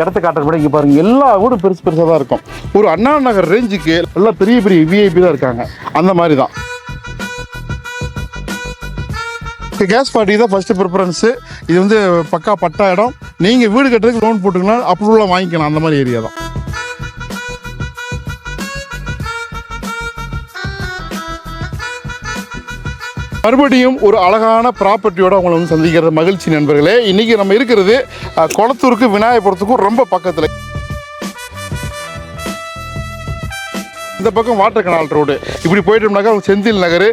இடத்த காட்டுறது இங்கே பாருங்க எல்லா வீடும் பெருசு பெருசாக தான் இருக்கும். ஒரு அண்ணா நகர் ரேஞ்சுக்கு எல்லாம் பெரிய பெரிய விஐபி தான் இருக்காங்க. அந்த மாதிரி தான். கேஸ் பார்ட்டி தான் ஃபஸ்ட்டு ப்ரிஃபரன்ஸு இது வந்து பக்கா பட்டா இடம். நீங்கள் வீடு கட்டுறதுக்கு லோன் போட்டுக்கலாம் அப்ரூவலாக வாங்கிக்கலாம். அந்த மாதிரி ஏரியா தான். மறுபடியும் ஒரு அழகான ப்ராப்பர்ட்டியோட உங்களை வந்து சந்திக்கிற மகிழ்ச்சி நண்பர்களே. இன்னைக்கு நம்ம இருக்கிறது அஹ், குளத்தூருக்கு விநாயகபுரத்துக்கும் ரொம்ப பக்கத்தில். இந்த பக்கம் வாட்டர் கனால் ரோடு இப்படி போயிட்டோம்னாக்கா செந்தில் நகர்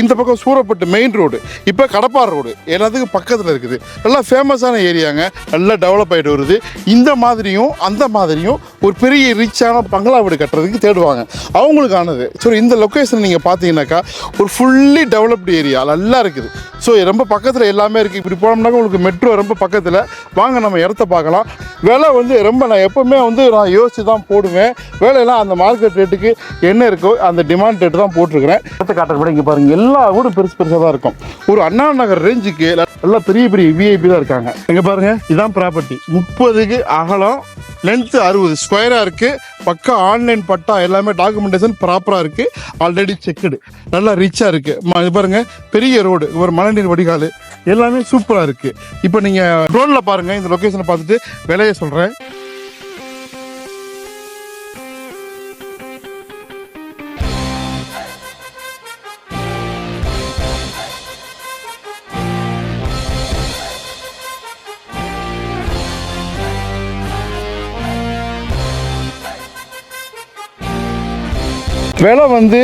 இந்த பக்கம் சூரப்பட்டு மெயின் ரோடு இப்போ கடப்பார் ரோடு எல்லாத்துக்கும் பக்கத்தில் இருக்குது. நல்லா ஃபேமஸான ஏரியாங்க நல்லா டெவலப் ஆகிட்டு வருது. இந்த மாதிரியும் அந்த மாதிரியும் ஒரு பெரிய ரிச்சான பங்களா வீடு கட்டுறதுக்கு தேடுவாங்க. அவங்களுக்கானது. ஸோ இந்த லொக்கேஷன் நீங்கள் பார்த்தீங்கன்னாக்கா ஒரு ஃபுல்லி டெவலப்டு ஏரியா நல்லா இருக்குது. ஸோ ரொம்ப பக்கத்தில் எல்லாமே இருக்குது இப்படி போனோம்னாக்கா உங்களுக்கு மெட்ரோ ரொம்ப பக்கத்தில். வாங்க நம்ம இடத்த பார்க்கலாம். விலை வந்து ரொம்ப நான் எப்போவுமே வந்து நான் யோசித்து தான் போடுவேன். வேலையெல்லாம் அந்த மார்க்கெட் ரேட்டுக்கு என்ன இருக்கோ அந்த டிமாண்ட் ரேட்டு தான் போட்டிருக்கிறேன். இடத்த காட்டுறப்ப இங்கே பாருங்கள் எல்லா வீடும் பெருசு பெருசாக தான் இருக்கும். ஒரு அண்ணா நகர் ரேஞ்சுக்கு எல்லாம் பெரிய பெரிய விஐபி தான் இருக்காங்க. இங்கே பாருங்க இதான் ப்ராப்பர்ட்டி முப்பதுக்கு அகலம் லென்த்து அறுபது. ஸ்கொயராக இருக்குது பக்கா ஆன்லைன் பட்டா எல்லாமே டாக்குமெண்டேஷன் ப்ராப்பராக இருக்குது ஆல்ரெடி செக்குடு நல்லா ரிச்சாக இருக்குது இது பாருங்க பெரிய ரோடு ஒரு மழைநீர் வடிகால். எல்லாமே சூப்பராக இருக்குது இப்போ நீங்கள் ட்ரோனில் பாருங்கள் இந்த லொக்கேஷனை பார்த்துட்டு விலையை சொல்கிறேன் விலை வந்து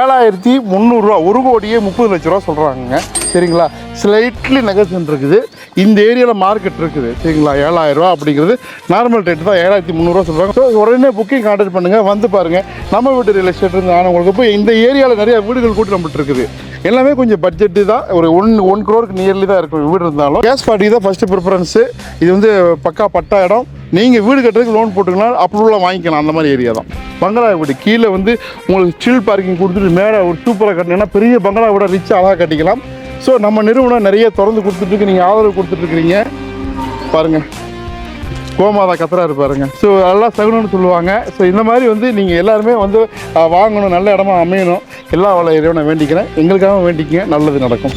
ஏழாயிரத்தி முந்நூறுரூவா ஒரு கோடியே முப்பது லட்ச ரூபா சொல்கிறாங்க சரிங்களா? ஸ்லைட்லி நெகசன் இருக்குது. இந்த ஏரியாவில் மார்க்கெட் இருக்குது. சரிங்களா? ஏழாயிரரூவா ரூபா அப்படிங்கிறது நார்மல் ரேட்டு தான் ஏழாயிரத்தி முந்நூறுரூவா சொல்கிறாங்க ஸோ உடனே புக்கிங் கான்டாக்ட் பண்ணுங்கள் வந்து பாருங்கள் நம்ம வீட்டு ரியல் எஸ்டேட் இருந்து ஆனவங்களுக்கு போய் இந்த ஏரியாவில் நிறைய வீடுகள் கூட்டி நம்மகிட்ட இருக்குது. எல்லாமே கொஞ்சம் பட்ஜெட்டு தான். ஒரு ஒன் ஒன் க்ரோருக்கு நியர்லி தான் இருக்கும் வீடு இருந்தாலும். கேஸ் பார்ட்டி தான் ஃபஸ்ட்டு ப்ரிஃபரன்ஸு இது வந்து பக்கா பட்டா இடம். நீங்கள் வீடு கட்டுறதுக்கு லோன் போட்டுக்கலாம் அப்ரூவலாக வாங்கிக்கலாம். அந்த மாதிரி ஏரியா தான். பங்களா வீடு கீழே வந்து உங்களுக்கு சில் பார்க்கிங் கொடுத்துட்டு மேலே ஒரு சூப்பராக கட்டினீங்கன்னா பெரிய பங்களா விட ரிச் அழகாக கட்டிக்கலாம். ஸோ நம்ம நிறுவனம் நிறைய திறந்து கொடுத்துட்ருக்கு நீங்கள் ஆதரவு கொடுத்துட்ருக்குறீங்க பாருங்கள் கோமாதா கத்துறாரு பாருங்க. ஸோ எல்லாம் சகுனம்னு சொல்லுவாங்க. ஸோ இந்த மாதிரி வந்து நீங்கள் எல்லாருமே வந்து வாங்கணும் நல்ல இடமா அமையணும். எல்லா வள இறைவனை வேண்டிக்கிறேன். எங்களுக்காக வேண்டிக்கங்க. நல்லது நடக்கும்.